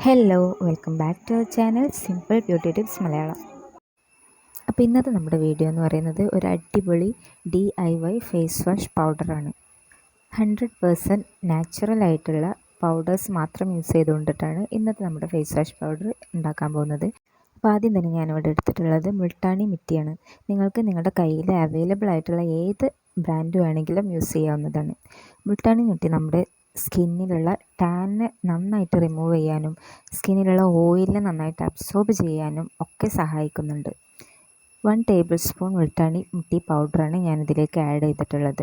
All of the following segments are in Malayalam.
Hello welcome back to our channel simple beauty tips Malayalam അപ്പോൾ ഇന്നത്തെ നമ്മുടെ വീഡിയോ എന്ന് പറയുന്നത് ഒരു അടിപൊളി D I Y face wash പൗഡറാണ് ഹൺഡ്രഡ് പേഴ്സന്റ് നാച്ചുറൽ ആയിട്ടുള്ള പൗഡേഴ്സ് മാത്രം യൂസ് ചെയ്തുകൊണ്ടിട്ടാണ് ഇന്നത്തെ നമ്മുടെ ഫേസ് വാഷ് പൗഡർ ഉണ്ടാക്കാൻ പോകുന്നത്. അപ്പോൾ ആദ്യം തന്നെ ഞാനിവിടെ എടുത്തിട്ടുള്ളത് മുൾട്ടാണി മിറ്റിയാണ് നിങ്ങൾക്ക് നിങ്ങളുടെ കയ്യിൽ അവൈലബിൾ ആയിട്ടുള്ള ഏത് ബ്രാൻഡ് വേണമെങ്കിലും യൂസ് ചെയ്യാവുന്നതാണ്. മുൾട്ടാണി മിട്ടി നമ്മുടെ സ്കിന്നിലുള്ള ടാന് നന്നായിട്ട് റിമൂവ് ചെയ്യാനും സ്കിന്നിലുള്ള ഓയിലിനെ നന്നായിട്ട് അബ്സോർബ് ചെയ്യാനും ഒക്കെ സഹായിക്കുന്നുണ്ട്. വൺ ടേബിൾ സ്പൂൺ വെളുത്താണി മുട്ടി പൗഡറാണ് ഞാനിതിലേക്ക് ആഡ് ചെയ്തിട്ടുള്ളത്.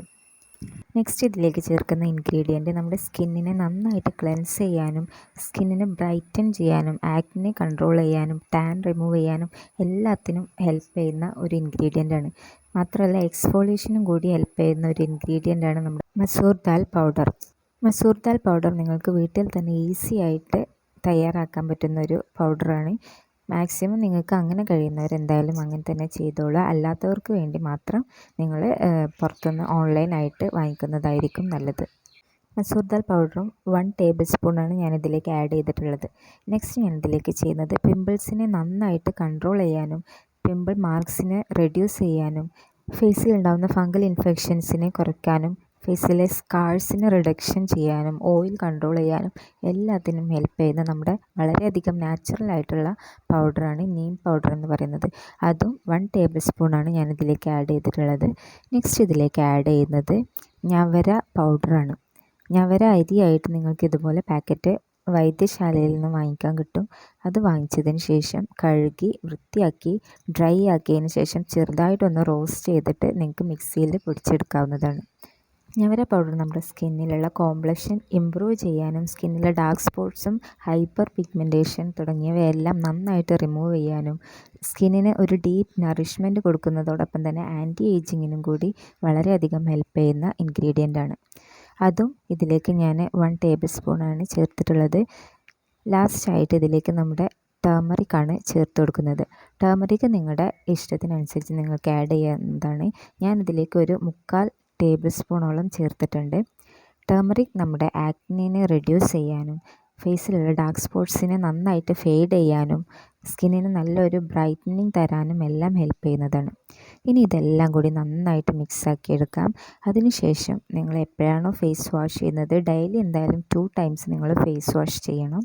നെക്സ്റ്റ് ഇതിലേക്ക് ചേർക്കുന്ന ഇൻഗ്രീഡിയന്റ് നമ്മുടെ സ്കിന്നിനെ നന്നായിട്ട് ക്ലെൻസ് ചെയ്യാനും സ്കിന്നിനെ ബ്രൈറ്റൻ ചെയ്യാനും ആക്നെ കൺട്രോൾ ചെയ്യാനും ടാൻ റിമൂവ് ചെയ്യാനും എല്ലാത്തിനും ഹെൽപ്പ് ചെയ്യുന്ന ഒരു ഇൻഗ്രീഡിയന്റാണ് മാത്രമല്ല എക്സ്ഫോളിയേഷനും കൂടി ഹെൽപ്പ് ചെയ്യുന്ന ഒരു ഇൻഗ്രീഡിയന്റാണ് നമ്മുടെ മസൂർ ദാൽ പൗഡർ മസൂർ ദാൽ പൗഡർ നിങ്ങൾക്ക് വീട്ടിൽ തന്നെ ഈസി ആയിട്ട് തയ്യാറാക്കാൻ പറ്റുന്ന ഒരു പൗഡറാണ്. മാക്സിമം നിങ്ങൾക്ക് അങ്ങനെ കഴിയുന്നവർ എന്തായാലും അങ്ങനെ തന്നെ ചെയ്തോളുക അല്ലാത്തവർക്ക് വേണ്ടി മാത്രം നിങ്ങൾ പുറത്തുനിന്ന് ഓൺലൈനായിട്ട് വാങ്ങിക്കുന്നതായിരിക്കും നല്ലത്. മസൂർ ദാൽ പൗഡറും വൺ ടേബിൾ സ്പൂണാണ് ഞാനിതിലേക്ക് ആഡ് ചെയ്തിട്ടുള്ളത്. നെക്സ്റ്റ് ഞാനിതിലേക്ക് ചെയ്യുന്നത് പിമ്പിൾസിനെ നന്നായിട്ട് കൺട്രോൾ ചെയ്യാനും പിമ്പിൾ മാർക്സിനെ റെഡ്യൂസ് ചെയ്യാനും ഫേസിൽ ഉണ്ടാകുന്ന ഫംഗൽ ഇൻഫെക്ഷൻസിനെ കുറയ്ക്കാനും ഫേസിലെ സ്കാഴ്സിന് റിഡക്ഷൻ ചെയ്യാനും ഓയിൽ കൺട്രോൾ ചെയ്യാനും എല്ലാത്തിനും ഹെൽപ്പ് ചെയ്യുന്ന നമ്മുടെ വളരെയധികം നാച്ചുറൽ ആയിട്ടുള്ള പൗഡറാണ് നീം പൗഡർ എന്ന് പറയുന്നത്. അതും വൺ ടേബിൾ സ്പൂണാണ് ഞാനിതിലേക്ക് ആഡ് ചെയ്തിട്ടുള്ളത്. നെക്സ്റ്റ് ഇതിലേക്ക് ആഡ് ചെയ്യുന്നത് ഞവര പൗഡറാണ് ഞവര അരിയായിട്ട് നിങ്ങൾക്ക് ഇതുപോലെ പാക്കറ്റ് വൈദ്യശാലയിൽ നിന്ന് വാങ്ങിക്കാൻ കിട്ടും. അത് വാങ്ങിച്ചതിന് ശേഷം കഴുകി വൃത്തിയാക്കി ഡ്രൈ ആക്കിയതിന് ശേഷം ചെറുതായിട്ടൊന്ന് റോസ്റ്റ് ചെയ്തിട്ട് നിങ്ങൾക്ക് മിക്സിയിൽ പൊടിച്ചെടുക്കാവുന്നതാണ്. ഞവര പൗഡർ നമ്മുടെ സ്കിന്നിലുള്ള കോംപ്ലക്ഷൻ ഇമ്പ്രൂവ് ചെയ്യാനും സ്കിന്നിലെ ഡാർക്ക് സ്പോട്ട്സും ഹൈപ്പർ പിഗ്മെന്റേഷൻ തുടങ്ങിയവയെല്ലാം നന്നായിട്ട് റിമൂവ് ചെയ്യാനും സ്കിന്നിന് ഒരു ഡീപ്പ് നറിഷ്മെന്റ് കൊടുക്കുന്നതോടൊപ്പം തന്നെ ആന്റി ഏജിങ്ങിനും കൂടി വളരെയധികം ഹെൽപ്പ് ചെയ്യുന്ന ഇൻഗ്രീഡിയന്റ് ആണ്. അതും ഇതിലേക്ക് ഞാൻ വൺ ടേബിൾ സ്പൂണാണ് ചേർത്തിട്ടുള്ളത്. ലാസ്റ്റായിട്ട് ഇതിലേക്ക് നമ്മുടെ ടേമറിക്കാണ് ചേർത്ത് കൊടുക്കുന്നത്. ടേമറിക്ക് നിങ്ങളുടെ ഇഷ്ടത്തിനനുസരിച്ച് നിങ്ങൾക്ക് ആഡ് ചെയ്യാവുന്നതാണ്. ഞാൻ ഇതിലേക്ക് ഒരു മുക്കാൽ ടേബിൾ സ്പൂണോളം ചേർത്തിട്ടുണ്ട്. ടേമറിക് നമ്മുടെ ആക്നിനെ റെഡ്യൂസ് ചെയ്യാനും ഫേസിലുള്ള ഡാർക്ക് സ്പോട്ട്സിനെ നന്നായിട്ട് ഫെയ്ഡ് ചെയ്യാനും സ്കിന്നിന് നല്ലൊരു ബ്രൈറ്റനിങ് തരാനും എല്ലാം ഹെൽപ്പ് ചെയ്യുന്നതാണ്. ഇനി ഇതെല്ലാം കൂടി നന്നായിട്ട് മിക്സാക്കി എടുക്കാം. അതിനുശേഷം നിങ്ങൾ എപ്പോഴാണോ ഫേസ് വാഷ് ചെയ്യുന്നത് ഡെയിലി എന്തായാലും ടു ടൈംസ് നിങ്ങൾ ഫേസ് വാഷ് ചെയ്യണം.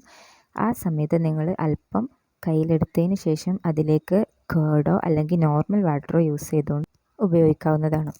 ആ സമയത്ത് നിങ്ങൾ അല്പം കയ്യിലെടുത്തതിന് ശേഷം അതിലേക്ക് കേർഡോ അല്ലെങ്കിൽ നോർമൽ വാട്ടറോ യൂസ് ചെയ്തുകൊണ്ട് ഉപയോഗിക്കാവുന്നതാണ്.